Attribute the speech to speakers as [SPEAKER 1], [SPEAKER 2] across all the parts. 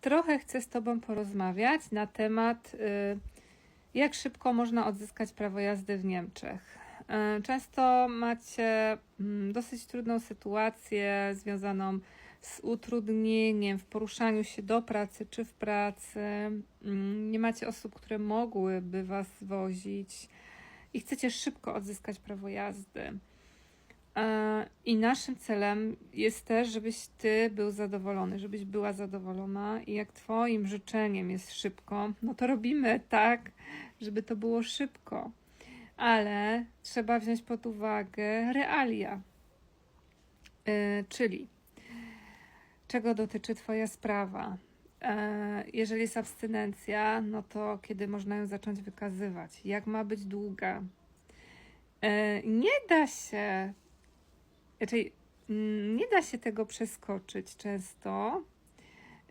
[SPEAKER 1] trochę chcę z Tobą porozmawiać na temat, y, jak szybko można odzyskać prawo jazdy w Niemczech. Y, Często macie mm, dosyć trudną sytuację związaną z utrudnieniem w poruszaniu się do pracy czy w pracy. Mm, Nie macie osób, które mogłyby Was wozić i chcecie szybko odzyskać prawo jazdy. E, I naszym celem jest też, żebyś ty był zadowolony, żebyś była zadowolona. I jak twoim życzeniem jest szybko, no to robimy tak, żeby to było szybko. Ale trzeba wziąć pod uwagę realia. E, Czyli czego dotyczy Twoja sprawa? E, Jeżeli jest abstynencja, no to kiedy można ją zacząć wykazywać? Jak ma być długa? Nie da się Raczej mm, nie da się tego przeskoczyć często,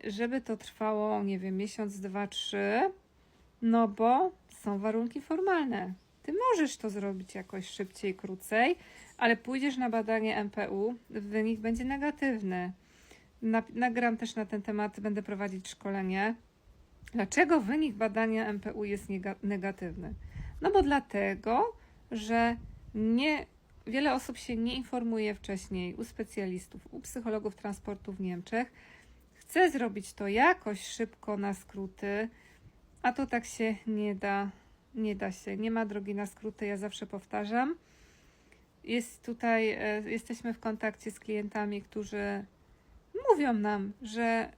[SPEAKER 1] żeby to trwało, nie wiem, miesiąc, dwa, trzy, no bo są warunki formalne. Ty możesz to zrobić jakoś szybciej, krócej, ale pójdziesz na badanie MPU, wynik będzie negatywny. Na, nagram też na ten temat, będę prowadzić szkolenie. Dlaczego wynik badania MPU jest negatywny? No bo dlatego, że nie Wiele osób się nie informuje wcześniej u specjalistów, u psychologów transportu w Niemczech. Chce zrobić to jakoś szybko na skróty, a to tak się nie da. Nie da się. Nie ma drogi na skróty, ja zawsze powtarzam. Jest tutaj, e, jesteśmy w kontakcie z klientami, którzy mówią nam, że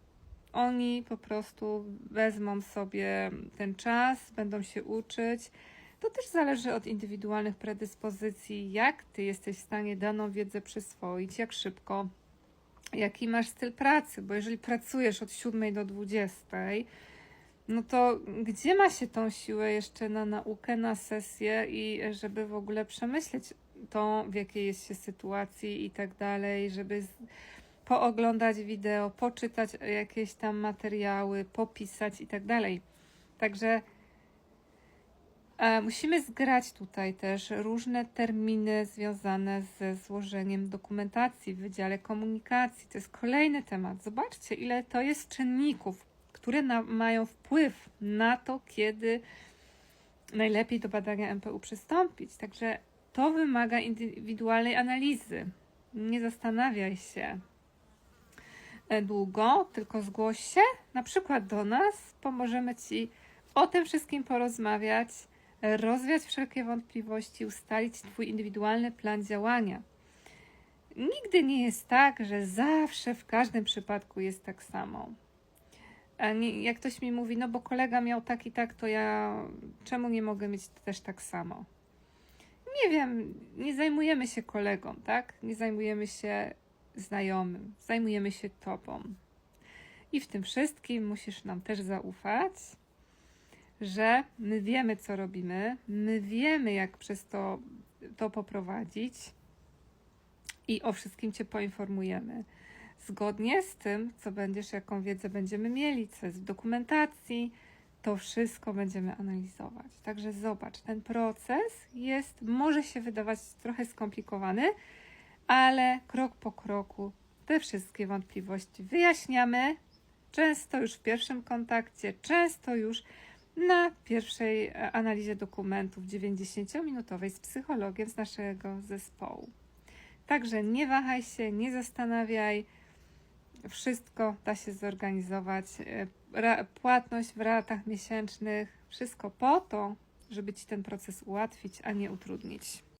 [SPEAKER 1] oni po prostu wezmą sobie ten czas, będą się uczyć. To też zależy od indywidualnych predyspozycji, jak ty jesteś w stanie daną wiedzę przyswoić, jak szybko, jaki masz styl pracy, bo jeżeli pracujesz od 7 do 20, no to gdzie ma się tą siłę jeszcze na naukę, na sesję i żeby w ogóle przemyśleć to, w jakiej jest się sytuacji i tak dalej, żeby pooglądać wideo, poczytać jakieś tam materiały, popisać i tak dalej. Także Musimy zgrać tutaj też różne terminy związane ze złożeniem dokumentacji w Wydziale Komunikacji. To jest kolejny temat. Zobaczcie, ile to jest czynników, które na, mają wpływ na to, kiedy najlepiej do badania MPU przystąpić. Także to wymaga indywidualnej analizy. Nie zastanawiaj się e, długo, tylko zgłoś się, na przykład do nas, pomożemy Ci o tym wszystkim porozmawiać rozwiać wszelkie wątpliwości, ustalić Twój indywidualny plan działania. Nigdy nie jest tak, że zawsze w każdym przypadku jest tak samo. Jak ktoś mi mówi, no bo kolega miał tak i tak, to ja czemu nie mogę mieć też tak samo? Nie wiem, nie zajmujemy się kolegą, tak? Nie zajmujemy się znajomym, zajmujemy się tobą. I w tym wszystkim musisz nam też zaufać że my wiemy, co robimy, my wiemy, jak przez to, to poprowadzić i o wszystkim Cię poinformujemy. Zgodnie z tym, co będziesz, jaką wiedzę będziemy mieli, co jest w dokumentacji, to wszystko będziemy analizować. Także zobacz, ten proces jest, może się wydawać trochę skomplikowany, ale krok po kroku te wszystkie wątpliwości wyjaśniamy. Często już w pierwszym kontakcie, często już na pierwszej e, analizie dokumentów 90-minutowej z psychologiem z naszego zespołu. Także nie wahaj się, nie zastanawiaj. Wszystko da się zorganizować. E, Płatność w ratach miesięcznych, wszystko po to, żeby ci ten proces ułatwić, a nie utrudnić.